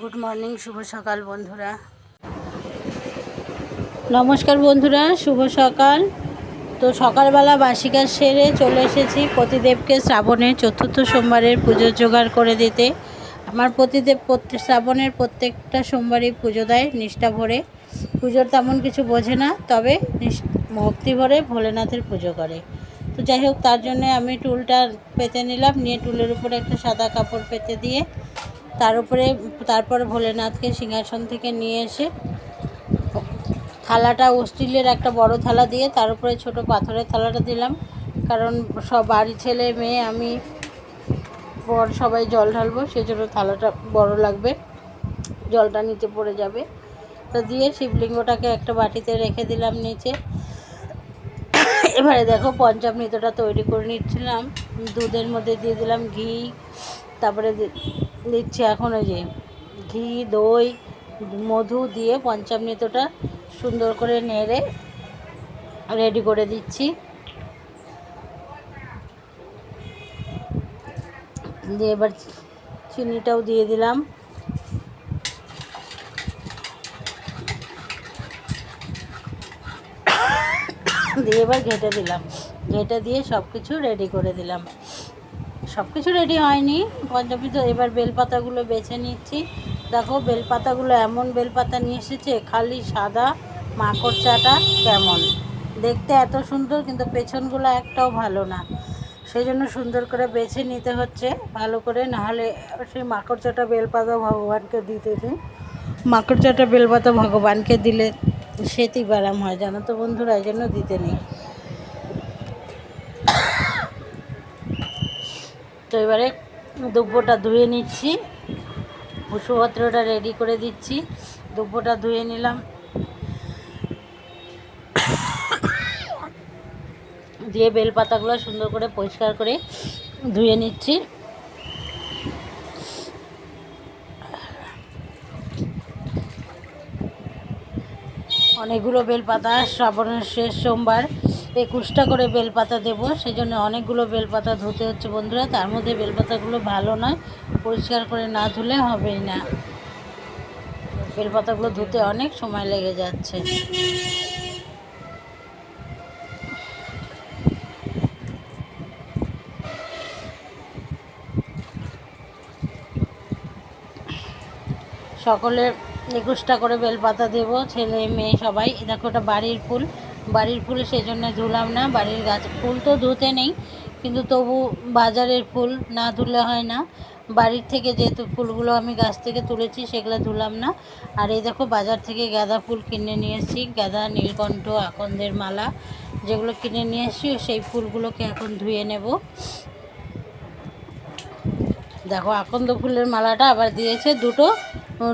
Good morning শুভ সকাল বন্ধুরা। নমস্কার বন্ধুরা, শুভ সকাল। তো সকালবেলা বাসি কাজ সেরে চলে এসেছি পতিদেবকে শ্রাবণের চতুর্থ সোমবারের পুজো জোগাড় করে দিতে। আমার পতিদেব প্রত্যেক শ্রাবণের প্রত্যেকটা সোমবারই পুজো দেয় নিষ্ঠা ভরে। পুজোর তেমন কিছু বোঝে না, তবে ভক্তি ভরে ভোলেনাথের পুজো করে। তো যাই হোক, তার জন্য আমি টুলটা পেতে নিলাম, নিয়ে টুলের উপরে একটা সাদা কাপড় পেতে দিয়ে তার উপরে, তারপর ভোলেনাথকে সিংহাসন থেকে নিয়ে এসে থালাটা স্টিলের একটা বড় থালা দিয়ে তার উপরে ছোট পাথরের থালাটা দিলাম। কারণ সব বাড়ি ছেলে মেয়ে, আমি, বর সবাই জল ঢালবো সেই জন্য থালাটা বড় লাগবে। জলটা নিচে পড়ে যাবে। তো দিয়ে শিবলিঙ্গটাকে একটা বাটিতে রেখে দিলাম নিচে। এবারে দেখো পঞ্চামৃতটা তৈরি করে নিচ্ছিলাম। দুধের মধ্যে দিয়ে দিলাম ঘি, তারপরে দিচ্ছি এখন ওই যে ঘি, দই, মধু দিয়ে পঞ্চামৃতটা সুন্দর করে নেড়ে রেডি করে দিচ্ছি। দিয়ে এবার চিনিটাও দিয়ে দিলাম। দিয়ে এবার ঘেটে দিলাম। ঘেটে দিয়ে সব কিছু রেডি করে দিলাম। সব কিছু রেডি হয়নি। পঞ্চমী তো এবার বেলপাতাগুলো বেছে নিচ্ছি। দেখো বেলপাতাগুলো এমন বেলপাতা নিয়ে এসেছে, খালি সাদা মাকড় চাটা কেমন। দেখতে এত সুন্দর, কিন্তু পেছনগুলো একটাও ভালো না। সেই জন্য সুন্দর করে বেছে নিতে হচ্ছে, ভালো করে। নাহলে সেই মাকড় চাটা বেলপাতা ভগবানকে দিতে দিই মাকড় চাটা বেলপাতা ভগবানকে দিলে সেটি ব্যারাম হয়, জানো তো বন্ধুরা, এই জন্য দিতে নেই। তো এবারে দুব্বটা ধুয়ে নিচ্ছি। ওষুধপত্রটা রেডি করে দিচ্ছি। দুব্বটা ধুয়ে নিলাম। দিয়ে বেলপাতাগুলো সুন্দর করে পরিষ্কার করে ধুয়ে নিচ্ছি। অনেকগুলো বেলপাতা শ্রাবণের শেষ, সোমবার। একুশটা করে বেলপাতা দেবো সেই জন্য অনেকগুলো বেলপাতা ধুতে হচ্ছে বন্ধুরা, তার মধ্যে বেলপাতাগুলো ভালো নয়, পরিষ্কার করে না ধুলে হবেই না। বেলপাতাগুলো ধুতে অনেক সময় লেগে যাচ্ছে। সকলে একুশটা করে বেলপাতা দেব, ছেলে, মেয়ে সবাই। দেখো ওটা বাড়ির ফুল। বাড়ির ফুল সেই জন্য ধুলাম না। বাড়ির গাছ, ফুল তো ধুতে নেই, কিন্তু তবু বাজারের ফুল না ধুলে হয় না। বাড়ির থেকে যেহেতু ফুলগুলো আমি গাছ থেকে তুলেছি, সেগুলো ধুলাম না। আর এই দেখো, বাজার থেকে গাঁদা ফুল কিনে নিয়ে এসেছি। গাঁদা, নীলকণ্ঠ, আকন্দের মালা যেগুলো কিনে নিয়ে এসেছি, সেই ফুলগুলোকে এখন ধুয়ে নেব। দেখো, আকন্দ ফুলের মালাটা আবার দিয়েছে দুটো,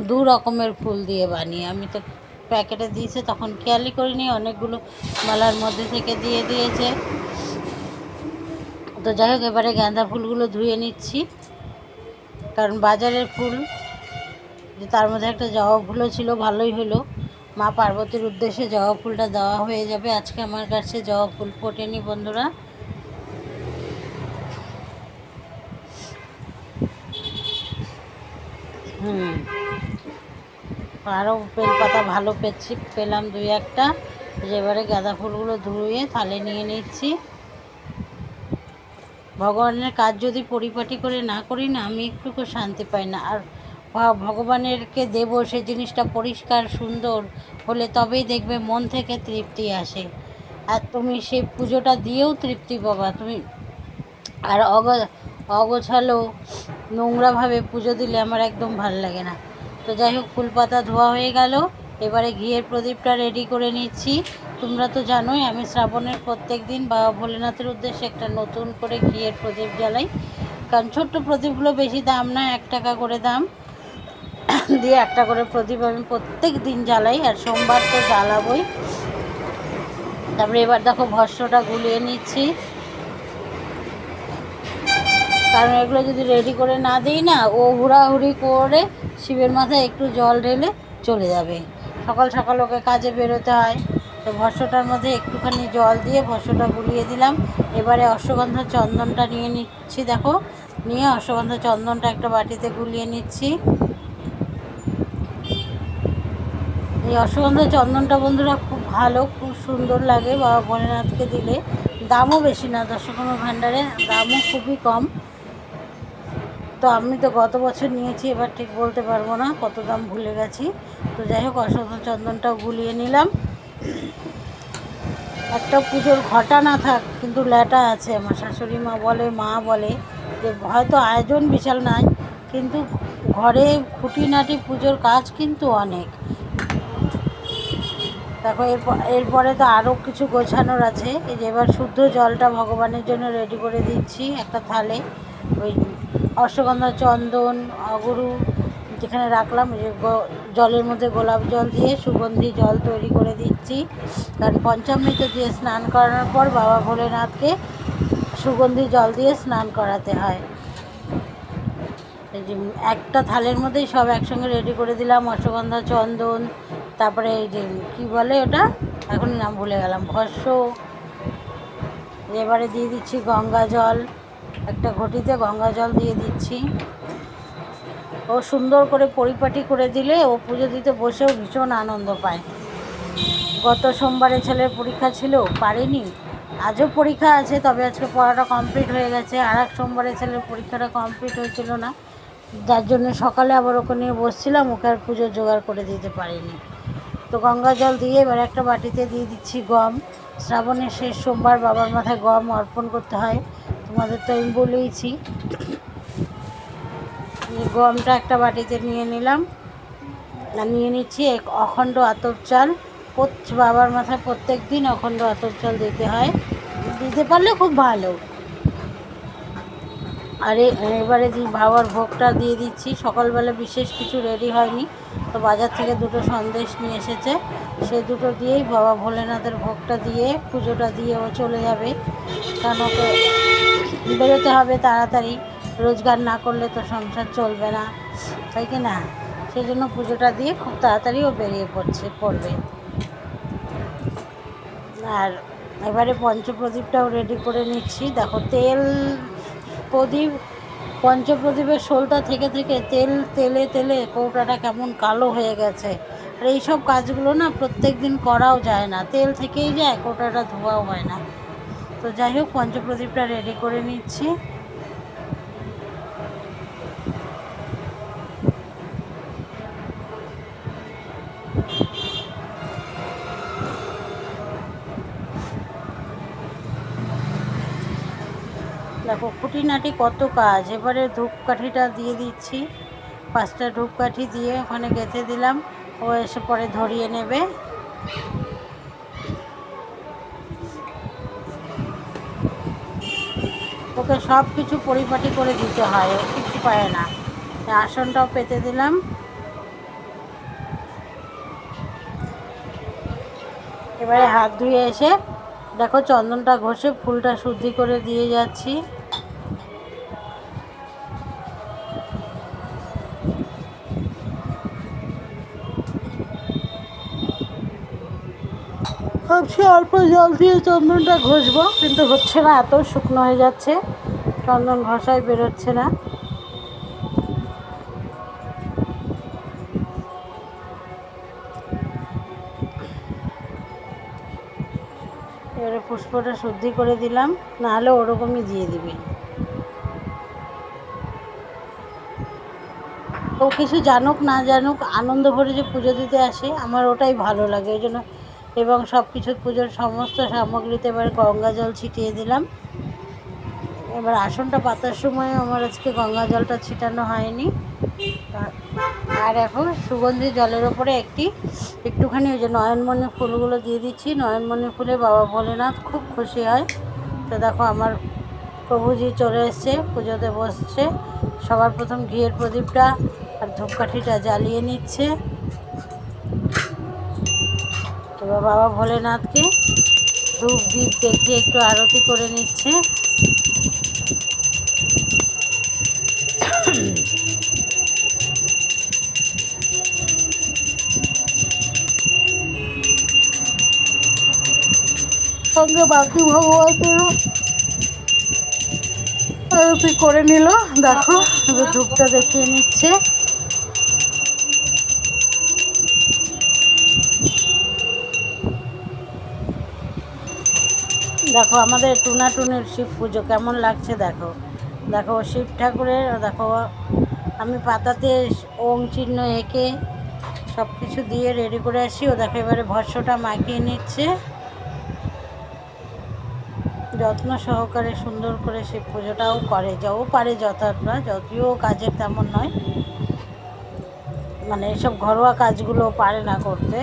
দু রকমের ফুল দিয়ে বানিয়ে। আমি তো প্যাকেটে দিয়েছে, তখন খেয়ালই করিনি, অনেকগুলো মালার মধ্যে থেকে দিয়ে দিয়েছে। তো যাই হোক, এবারে গাঁদা ফুলগুলো ধুয়ে নিচ্ছি। কারণ বাজারের ফুল, যে তার মধ্যে একটা জবা ফুলও ছিল, ভালোই হলো। মা পার্বতীর উদ্দেশ্যে জবা ফুলটা দেওয়া হয়ে যাবে। আজকে আমার কাছে জবা ফুল ফোটেনি বন্ধুরা। হুম। আরও বেলপাতা ভালো পেয়েছি, পেলাম দুই একটা। এবারে গাঁদা ফুলগুলো ধুয়ে থালে নিয়ে নিচ্ছি। ভগবানের কাজ যদি পরিপাটি করে না করি না, আমি একটুকু শান্তি পাই না। আর ভগবানেরকে দেব, সে জিনিসটা পরিষ্কার, সুন্দর হলে তবেই দেখবে মন থেকে তৃপ্তি আসে। আর তুমি সেই পুজোটা দিয়েও তৃপ্তি পাবা। তুমি আর অগ অগোছালো নোংরাভাবে পুজো দিলে আমার একদম ভালো লাগে না। তো যাই হোক ফুল পাতা ধোয়া হয়ে গেল। এবারে ঘিয়ের প্রদীপটা রেডি করে নিচ্ছি। তোমরা তো জানোই, আমি শ্রাবণের প্রত্যেক দিন বাবা ভোলেনাথের উদ্দেশ্যে একটা নতুন করে ঘিয়ের প্রদীপ জ্বালাই। কারণ ছোট্ট প্রদীপগুলো বেশি দাম না, এক টাকা করে দাম। দিয়ে একটা করে প্রদীপ আমি প্রত্যেক দিন জ্বালাই, আর সোমবার তো জ্বালাবই। তারপরে এবার দেখো, ভস্যটা গুলিয়ে নিচ্ছি। কারণ এগুলো যদি রেডি করে না দিই না, ও হুড়াহুড়ি করে শিবের মাথায় একটু জল ঢেলে চলে যাবে। সকাল সকাল ওকে কাজে বেরোতে হয়। তো ভস্যটার মধ্যে একটুখানি জল দিয়ে ভস্যটা গুলিয়ে দিলাম। এবারে অশ্বগন্ধা চন্দনটা নিয়ে নিচ্ছি, দেখো। নিয়ে অশ্বগন্ধা চন্দনটা একটা বাটিতে গুলিয়ে নিচ্ছি। এই অশ্বগন্ধা চন্দনটা বন্ধুরা খুব ভালো, খুব সুন্দর লাগে। বাবা ভোলেনাথকে দিলে। দামও বেশি না, দশকর্মা ভাণ্ডারে। দামও খুবই কম। তো আমি তো গত বছর নিয়েছি, এবার ঠিক বলতে পারব না কত দাম ভুলে গেছি। তো যাই হোক অশ্বগন্ধা চন্দনটাও গুলিয়ে নিলাম। একটা পুজোর ঘটা না থাক, কিন্তু ল্যাটা আছে। আমার শাশুড়ি মা বলে মা বলে যে, হয়তো আয়োজন বিশাল নাই, কিন্তু ঘরে খুঁটিনাটি পুজোর কাজ কিন্তু অনেক। দেখো এরপর এরপরে তো আরও কিছু গোছানোর আছে। এই যে, এবার শুদ্ধ জলটা ভগবানের জন্য রেডি করে দিচ্ছি একটা থালে। ওই অশ্বগন্ধা চন্দন অগুরু যেখানে রাখলাম জলের মধ্যে গোলাপ জল দিয়ে সুগন্ধি জল তৈরি করে দিচ্ছি। কারণ পঞ্চামৃত দিয়ে স্নান করানোর পর বাবা ভোলেনাথকে সুগন্ধি জল দিয়ে স্নান করাতে হয়। একটা থালের মধ্যেই সব একসঙ্গে রেডি করে দিলাম, অশ্বগন্ধা চন্দন, তারপরে এই যে কী বলে ওটা? এখন নাম ভুলে গেলাম, ভস্য। এবারে দিয়ে দিচ্ছি গঙ্গা জল। একটা ঘটিতে গঙ্গা জল দিয়ে দিচ্ছি। ও সুন্দর করে পরিপাটি করে দিলে ও পুজো দিতে বসেও ভীষণ আনন্দ পায়। গত সোমবারে ছেলের পরীক্ষা ছিল পারিনি। আজও পরীক্ষা আছে, তবে আজকে পড়াটা কমপ্লিট হয়ে গেছে। আর এক সোমবারে ছেলের পরীক্ষাটা কমপ্লিট হয়েছিল না। যার জন্য সকালে আবার ওকে নিয়ে বসছিলাম, ওকে আর পুজো জোগাড় করে দিতে পারিনি। তো গঙ্গা জল দিয়ে এবার একটা বাটিতে দিয়ে দিচ্ছি গম। শ্রাবণের শেষ সোমবার বাবার মাথায় গম অর্পণ করতে হয়। তোমাদের তো আমি বলেইছি। গমটা একটা বাটিতে নিয়ে নিলাম। নিয়ে নিচ্ছি এক অখণ্ড আতপ চাল। বাবার মাথায় প্রত্যেক দিন অখণ্ড আতপ চাল দিতে হয়। দিতে পারলে খুব ভালো। আরে এবারে বাবার ভোগটা দিয়ে দিচ্ছি, সকালবেলা বিশেষ কিছু রেডি হয়নি। তো বাজার থেকে দুটো সন্দেশ নিয়ে এসেছে। সে দুটো দিয়েই বাবা ভোলেনাথের ভোগটা দিয়ে, পুজোটা দিয়ে ও চলে যাবে। কারণ ওকে বেরোতে হবে তাড়াতাড়ি। রোজগার না করলে তো সংসার চলবে না। তাই কি না? সেই জন্য পুজোটা দিয়ে খুব তাড়াতাড়ি ও বেরিয়ে পড়ছে, পড়বে। আর এবারে পঞ্চপ্রদীপটাও রেডি করে নিচ্ছি। দেখো তেল, প্রদীপ, পঞ্চপ্রদীপের শোলটা থেকে থেকে তেল, তেলে তেলে কৌটাটা কেমন কালো হয়ে গেছে। আর এইসব কাজগুলো না প্রত্যেক দিন করাও যায় না। তেল থেকেই যায়, কৌটাটা ধোয়াও হয় না। তো যাই হোক, পঞ্চপ্রদীপটা রেডি করে নিচ্ছি। দেখো, খুঁটিনাটি কত কাজ। এবারে ধূপকাঠিটা দিয়ে দিচ্ছি। পাঁচটা ধূপকাঠি দিয়ে ওখানে গেঁথে দিলাম। ও এসে পরে ধরিয়ে নেবে। ওকে সব কিছু পরিপাটি করে দিতে হয়, ও কিছু পায় না। আসনটাও পেতে দিলাম। এবারে হাত ধুয়ে এসে দেখো চন্দনটা ঘষে ফুলটা শুদ্ধি করে দিয়ে যাচ্ছি। ভাবছি অল্প জল দিয়ে চন্দনটা ঘষবো, কিন্তু হচ্ছে না, এত শুকনো হয়ে যাচ্ছে। চন্দন ঘষাই বেরোচ্ছে না। এবারে পুষ্পটা শুদ্ধি করে দিলাম, নাহলে ওরকমই দিয়ে দিবি। ও কিছু জানুক না জানুক, আনন্দ ভরে যে পুজো দিতে আসে, আমার ওটাই ভালো লাগে। ওই জন্য এবং সব কিছু পুজোর সমস্ত সামগ্রীতে এবার গঙ্গা জল ছিটিয়ে দিলাম। এবার আসনটা পাতার সময় আমার আজকে গঙ্গা জলটা ছিটানো হয়নি। আর- এখন সুগন্ধি জলের ওপরে একটি, একটুখানি ওই যে নয়নমণি ফুলগুলো দিয়ে দিচ্ছি। নয়নমণি ফুলে বাবা ভোলেনাথ খুব খুশি হয়। তো দেখো আমার প্রভুজি চলে এসছে, পুজোতে বসছে। সবার প্রথম ঘিয়ের প্রদীপটা আর ধূপকাঠিটা জ্বালিয়ে নিচ্ছে। এবার বাবা ভোলেনাথকে ধূপ দ্বীপ দেখিয়ে একটু আরতি করে নিচ্ছে। সঙ্গে বাকি ভগবানেরও আরতি করে নিল। দেখো ধূপটা দেখিয়ে নিচ্ছে। দেখো, আমাদের টুনা টুনির শিব পুজো কেমন লাগছে দেখো। দেখো, শিব ঠাকুরের, দেখো, আমি পাতাতে ওম চিহ্ন এঁকে সব কিছু দিয়ে রেডি করে আসি। ও দেখো, এবারে ভস্যটা মাখিয়ে নিচ্ছে। যত্ন সহকারে সুন্দর করে সে পুজোটাও করে। যাও পারে যথার্থ, যদিও কাজের তেমন নয়। মানে এসব ঘরোয়া কাজগুলো পারে না করতে।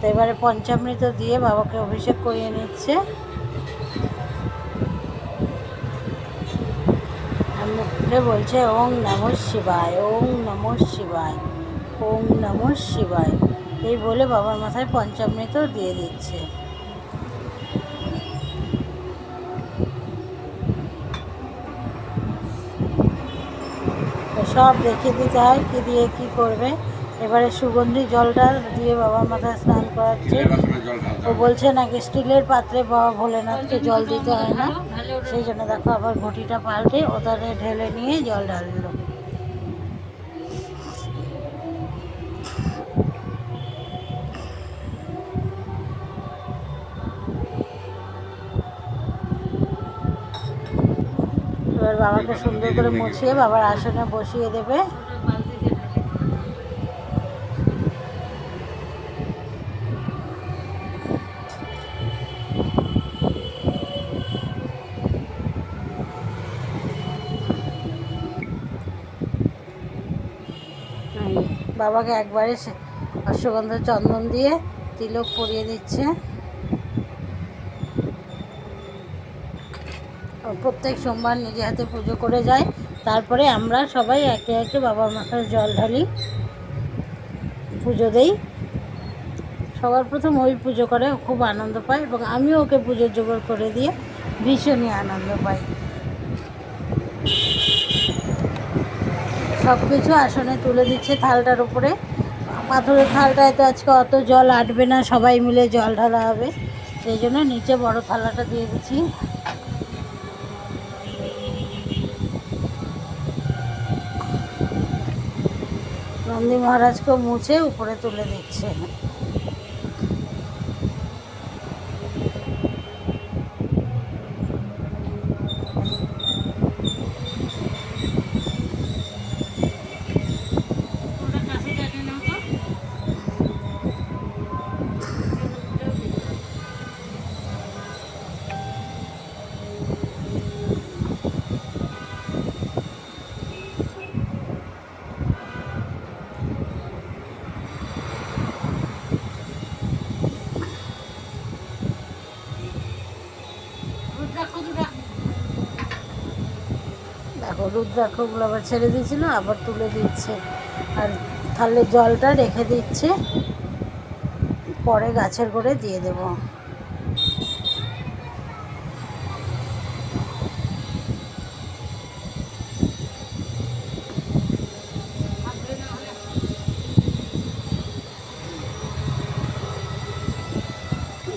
তো এবারে পঞ্চামৃত দিয়ে বাবাকে অভিষেক করিয়ে নিচ্ছে। মুখে বলছে, ওং নম শিবায়, ওং নম শিবায়, ওং নম শিবায়। এই বলে বাবার মাথায় পঞ্চামৃত দিয়ে দিচ্ছে। সব রেখে দিতে হয় কি দিয়ে কি করবে। এবারে সুগন্ধি জলটা দিয়ে বাবার মাথায় স্নান করাচ্ছে। ও বলছে নাকি স্টিলের পাত্রে বাবা ভোলেনাথকে জল দিতে হয় না। সেই জন্য দেখো আবার ঘটিটা পাল্টে ওটাতে ঢেলে নিয়ে জল ঢাল বাবাকে সুন্দর করে মুছিয়ে বাবার আসনে বসিয়ে দেবে। বাবাকে একবারে অশ্বগন্ধা চন্দন দিয়ে তিলক পরিয়ে দিচ্ছে। প্রত্যেক সোমবার নিজে হাতে পুজো করে যায়। তারপরে আমরা সবাই একে একে বাবার মাথায় জল ঢালি, পুজো দেই। সবার প্রথম ওই পুজো করে খুব আনন্দ পায় এবং আমিও ওকে পুজোর জোগাড় করে দিয়ে ভীষণই আনন্দ পাই। সব কিছু আসনে তুলে দিচ্ছে থালটার উপরে। পাথরের থালটায় তো আজকে অত জল আটবে না, সবাই মিলে জল ঢালা হবে। সেই জন্য নিচে বড় থালাটা দিয়ে দিচ্ছি। নন্দী মহারাজকে মুছে উপরে তুলে দিচ্ছে দেখো রুদ্রাক্ষগুলো আবার ছেড়ে দিয়েছিল, আবার তুলে দিচ্ছে। আর তাহলে জলটা রেখে দিচ্ছে, পরে গাছের করে দিয়ে দেব।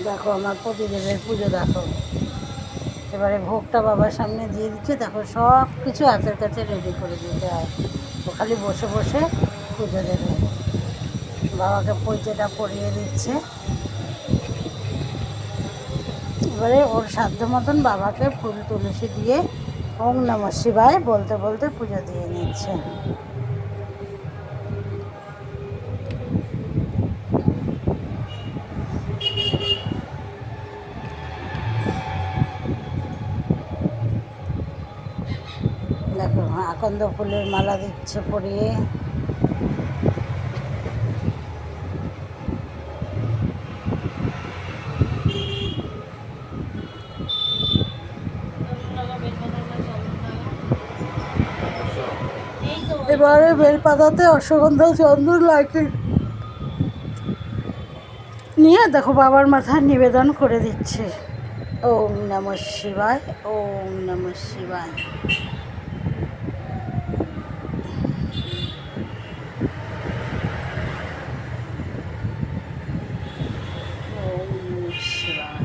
দেখো আমার প্রতিদেবের পুজো দেখো। এবারে ভোগটা বাবার সামনে দিয়ে দিচ্ছে। দেখো, সব কিছু হাতের কাছে রেডি করে দিতে হয়। ও খালি বসে বসে পুজো দেবে। বাবাকে পৈতেটা পরিয়ে দিচ্ছে। এবারে ওর সাধ্য মতন বাবাকে ফুল তুলসী দিয়ে ওম নম শিবায় বলতে বলতে পুজো দিয়ে নিচ্ছে। আকন্দ ফুলের মালা দিচ্ছে পরিয়ে। এবারে বেলপাতাতে অশ্বগন্ধা চন্দন লাগে নিয়ে দেখো বাবার মাথায় নিবেদন করে দিচ্ছে। ওম নম শিবায়, ওম নম শিবায় ওম নম শিবায়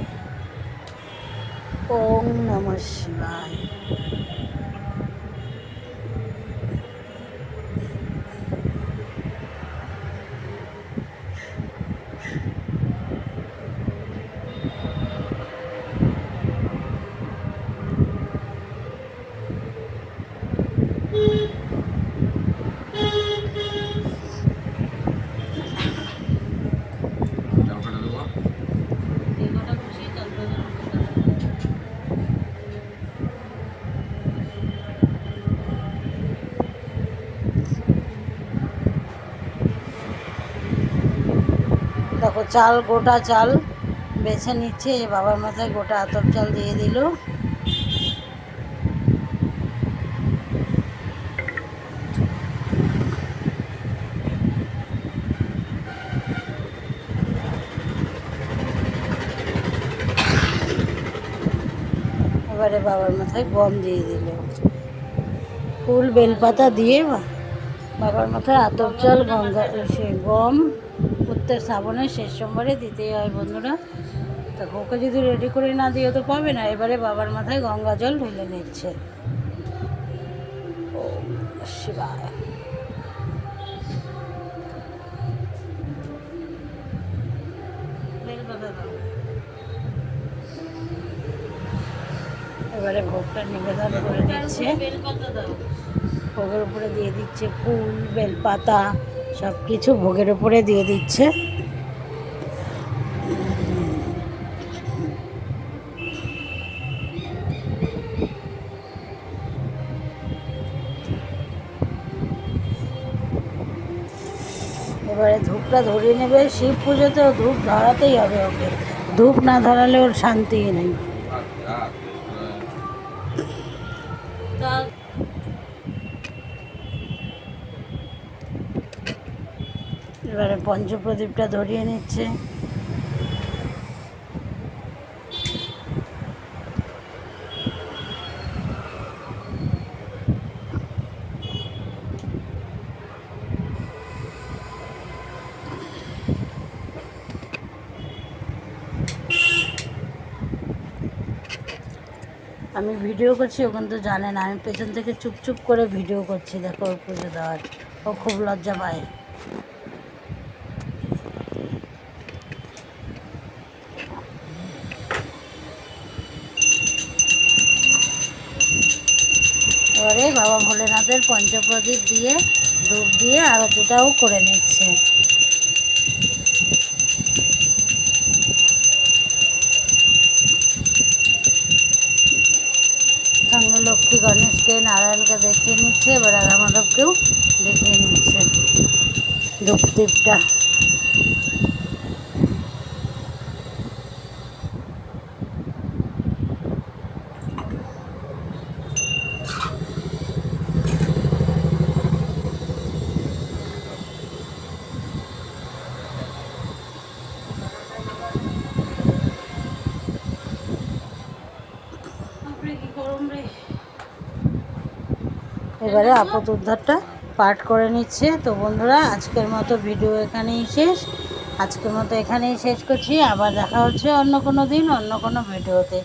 ওম নম শিবায় দেখো, চাল, গোটা চাল বেছে নিচ্ছে। বাবার মাথায় গোটা আতপ চাল দিয়ে দিল। এবারে বাবার মাথায় গম দিয়ে দিল। ফুল বেলপাতা দিয়ে বা- বাবার মাথায় আতপ চাল গঙ্গা সে গম প্রত্যেক শ্রাবণের শেষ সোমবারে দিতেই হয় বন্ধুরা। তা ওকে যদি রেডি করে না দিয়ে তো পাবে না। এবারে বাবার মাথায় গঙ্গা জল ঢেলে নিচ্ছে। ওম শিবায়। এবারে ভোগটা নিবেদন করে দিচ্ছে। ভোগের উপরে দিয়ে দিচ্ছে ফুল, বেলপাতা সব কিছু ভোগের উপরে দিয়ে দিচ্ছে। এবারে ধূপটা ধরিয়ে নেবে, শিব পুজোতেও ধূপ ধরাতেই হবে ওকে। ধূপ না ধরালে ওর শান্তিই নেই এবারে পঞ্চপ্রদীপটা ধরিয়ে নিচ্ছে। আমি ভিডিও করছি ও তো জানে না। আমি পেছন থেকে চুপ চুপ করে ভিডিও করছি, দেখো পুজো দেওয়ার। ও খুব লজ্জা পায় এবারে বাবা ভোলেনাথের পঞ্চপ্রদীপ দিয়ে, ধূপ দিয়ে আরতিটাও করে নিচ্ছে। সঙ্গে লক্ষ্মী গণেশকে নারায়ণকে দেখিয়ে নিচ্ছে, এবার রাধা মাধবকেও দেখিয়ে নিচ্ছে। ধূপদীপটা। এবারে আপদ উদ্ধারটা পাঠ করে নিচ্ছে। তো বন্ধুরা, আজকের মতো ভিডিও এখানেই শেষ। আজকের মতো এখানেই শেষ করছি। আবার দেখা হচ্ছে অন্য কোনো দিন, অন্য কোনো ভিডিওতে।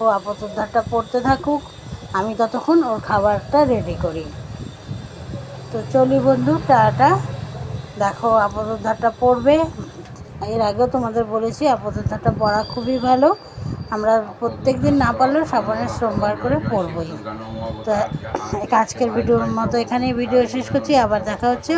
ও আপদ উদ্ধারটা পড়তে থাকুক। আমি ততক্ষণ ওর খাবারটা রেডি করি। তো চলি বন্ধু, টাটা। দেখো আপদ উদ্ধারটা পড়বে। এর আগেও তোমাদের বলেছি আপদ উদ্ধারটা পড়া খুবই ভালো। আমরা প্রত্যেক দিন না পারলেও শ্রাবণের সোমবার করে পড়বই। তো আজকের ভিডিওর মতো এখানেই ভিডিও শেষ করছি, আবার দেখা হচ্ছে